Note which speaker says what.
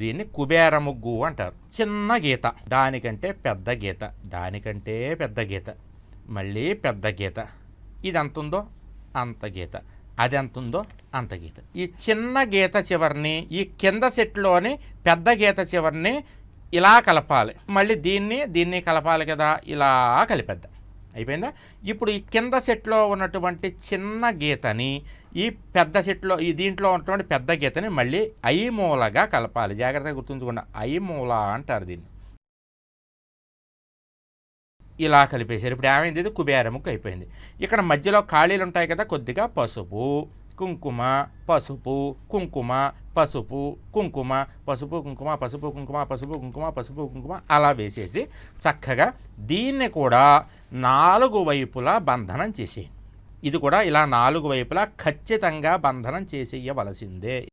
Speaker 1: దీన్ని కుబేర ముగ్గు అంటారు. చిన్న గీత. దానికంటే పెద్ద గీత. దానికంటే పెద్ద గీత. మళ్ళీ పెద్ద గీత. ఇది ఎంత ఉందో అంత గీత. అది ఎంత ఉందో అంత గీత. ఈ చిన్న గీత చివరిని ఈ కింద సెట్లోని పెద్ద గీత చివరిని ఇలా కలపాలి. మళ్ళీ దీన్ని దీన్ని కలపాలి కదా. ఇలా కలిపేద్దాం. అయిపోయిందా? ఇప్పుడు ఈ కింద సెట్లో ఉన్నటువంటి చిన్న గీతని ఈ పెద్ద సెట్లో ఈ దీంట్లో ఉన్నటువంటి పెద్ద గీతని మళ్ళీ ఐమూలగా కలపాలి. జాగ్రత్తగా గుర్తుంచుకోండి. ఐ మూల అంటారు దీన్ని. ఇలా కలిపేశారు. ఇప్పుడు ఏమైంది? ఇది కుబేరముకు అయిపోయింది. ఇక్కడ మధ్యలో ఖాళీలు ఉంటాయి కదా కొద్దిగా. పసుపు కుంకుమ పసుపు కుంకుమ పసుపు కుంకుమ పసుపు కుంకుమ పసుపు కుంకుమ పసుపు కుంకుమ పసుపు కుంకుమ అలా వేసేసి చక్కగా దీన్ని కూడా నాలుగు వైపులా బంధనం చేసేయండి. ఇది కూడా ఇలా నాలుగు వైపులా ఖచ్చితంగా బంధనం చేసేయవలసిందే.